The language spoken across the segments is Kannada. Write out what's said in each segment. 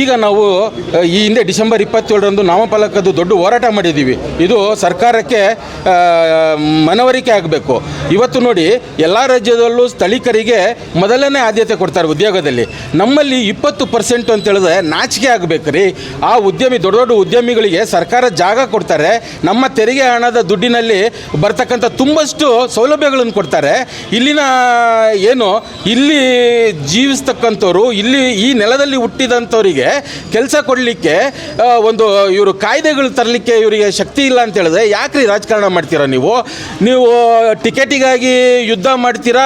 ಈಗ ನಾವು ಈ ಹಿಂದೆ ಡಿಸೆಂಬರ್ ಇಪ್ಪತ್ತೇಳರಂದು ನಾಮಫಲಕದ್ದು ದೊಡ್ಡ ಹೋರಾಟ ಮಾಡಿದ್ದೀವಿ. ಇದು ಸರ್ಕಾರಕ್ಕೆ ಮನವರಿಕೆ ಆಗಬೇಕು. ಇವತ್ತು ನೋಡಿ, ಎಲ್ಲ ರಾಜ್ಯದಲ್ಲೂ ಸ್ಥಳೀಕರಿಗೆ ಮೊದಲನೇ ಆದ್ಯತೆ ಕೊಡ್ತಾರೆ ಉದ್ಯೋಗದಲ್ಲಿ. ನಮ್ಮಲ್ಲಿ ಇಪ್ಪತ್ತು ಪರ್ಸೆಂಟ್ ಅಂತ ಹೇಳಿದ್ರೆ ನಾಚಿಕೆ ರೀ ಆ ಉದ್ಯಮಿ, ದೊಡ್ಡ ದೊಡ್ಡ ಉದ್ಯಮಿಗಳಿಗೆ ಸರ್ಕಾರ ಜಾಗ ಕೊಡ್ತಾರೆ. ನಮ್ಮ ತೆರಿಗೆ ಹಣದ ದುಡ್ಡಿನಲ್ಲಿ ಬರ್ತಕ್ಕಂಥ ತುಂಬಷ್ಟು ಸೌಲಭ್ಯಗಳನ್ನು ಕೊಡ್ತಾರೆ. ಇಲ್ಲಿನ ಏನು, ಇಲ್ಲಿ ಜೀವಿಸ್ತಕ್ಕಂಥವ್ರು, ಇಲ್ಲಿ ಈ ನೆಲದಲ್ಲಿ ಹುಟ್ಟಿದಂಥವರಿಗೆ ಕೆಲಸ ಕೊಡಲಿಕ್ಕೆ ಒಂದು ಇವರು ಕಾಯ್ದೆಗಳು ತರಲಿಕ್ಕೆ ಇವರಿಗೆ ಶಕ್ತಿ ಇಲ್ಲ ಅಂತ ಹೇಳಿದ್ರೆ ಯಾಕ್ರಿ ರಾಜಕಾರಣ ಮಾಡ್ತೀರಾ ನೀವು? ನೀವು ಟಿಕೆಟಿಗಾಗಿ ಯುದ್ಧ ಮಾಡ್ತೀರಾ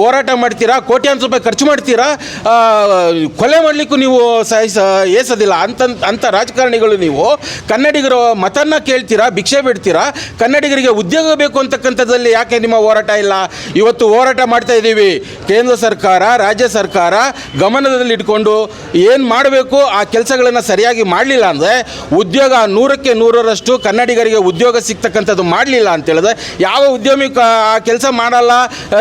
ಹೋರಾಟ ಮಾಡ್ತೀರಾ ಕೋಟ್ಯಾಂತರ ರೂಪಾಯಿ ಖರ್ಚು ಮಾಡ್ತೀರಾ ಕೊಲೆ ಮಾಡಲಿಕ್ಕೂ ನೀವು ಸಹಿಸ ಏಸೋದಿಲ್ಲ. ಅಂತ ಅಂಥ ರಾಜಕಾರಣಿಗಳು ನೀವು ಕನ್ನಡಿಗರ ಮತನ್ನ ಕೇಳ್ತೀರಾ, ಭಿಕ್ಷೆ ಬಿಡ್ತೀರಾ, ಕನ್ನಡಿಗರಿಗೆ ಉದ್ಯೋಗ ಬೇಕು ಅಂತಕ್ಕಂಥದ್ದಲ್ಲಿ ಯಾಕೆ ನಿಮ್ಮ ಹೋರಾಟ ಇಲ್ಲ? ಇವತ್ತು ಹೋರಾಟ ಮಾಡ್ತಾ ಇದ್ದೀವಿ. ಕೇಂದ್ರ ಸರ್ಕಾರ, ರಾಜ್ಯ ಸರ್ಕಾರ ಗಮನದಲ್ಲಿಟ್ಕೊಂಡು ಏನು ಮಾಡಬೇಕು? ಆ ಕೆಲಸಗಳನ್ನು ಸರಿಯಾಗಿ ಮಾಡಲಿಲ್ಲ ಅಂದರೆ ಉದ್ಯೋಗ ನೂರಕ್ಕೆ ನೂರರಷ್ಟು ಕನ್ನಡಿಗರಿಗೆ ಉದ್ಯೋಗ ಸಿಗ್ತಕ್ಕಂಥದ್ದು ಮಾಡಲಿಲ್ಲ ಅಂತ ಹೇಳಿದ್ರೆ ಯಾವ ಉದ್ಯಮಿ ಆ ಕೆಲಸ ಮಾಡಲ್ಲ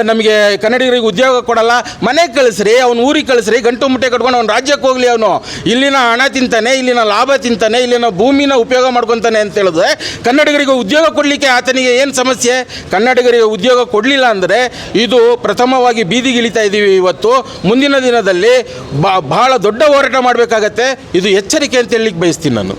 ನಮಗೆ ಕನ್ನಡಿಗರಿಗೆ ಉದ್ಯೋಗ ಕೊಡಲ್ಲ ಮನೆಗೆ ಕಳಿಸ್ರಿ, ಅವ್ನು ಊರಿಗೆ ಕಳಿಸ್ರಿ, ಗಂಟು ಮುಟ್ಟೆ ಕಟ್ಕೊಂಡು ಅವ್ನು ರಾಜ್ಯಕ್ಕೆ ಹೋಗಲಿ ಅವನು. ಇಲ್ಲಿನ ಹಣ ತಿಂತಾನೆ, ಇಲ್ಲಿನ ಲಾಭ ತಿಂತಾನೆ, ಇಲ್ಲಿನ ಭೂಮಿನ ಉಪಯೋಗ ಮಾಡ್ಕೊತಾನೆ ಅಂತ ಹೇಳಿದ್ರೆ ಕನ್ನಡಿಗರಿಗೆ ಉದ್ಯೋಗ ಕೊಡಲಿಕ್ಕೆ ಆತನಿಗೆ ಏನು ಸಮಸ್ಯೆ? ಕನ್ನಡಿಗರಿಗೆ ಉದ್ಯೋಗ ಕೊಡಲಿಲ್ಲ ಅಂದರೆ ಇದು ಪ್ರಥಮವಾಗಿ ಬೀದಿಗಿಳಿತಾ ಇದ್ದೀವಿ ಇವತ್ತು. ಮುಂದಿನ ದಿನದಲ್ಲಿ ಬಹಳ ಬಹಳ ದೊಡ್ಡ ಹೋರಾಟ ಮಾಡಬೇಕಾಗತ್ತೆ. ಇದು ಎಚ್ಚರಿಕೆ ಅಂತ ಹೇಳಲಿಕ್ಕೆ ಬಯಸ್ತೀನಿ ನಾನು.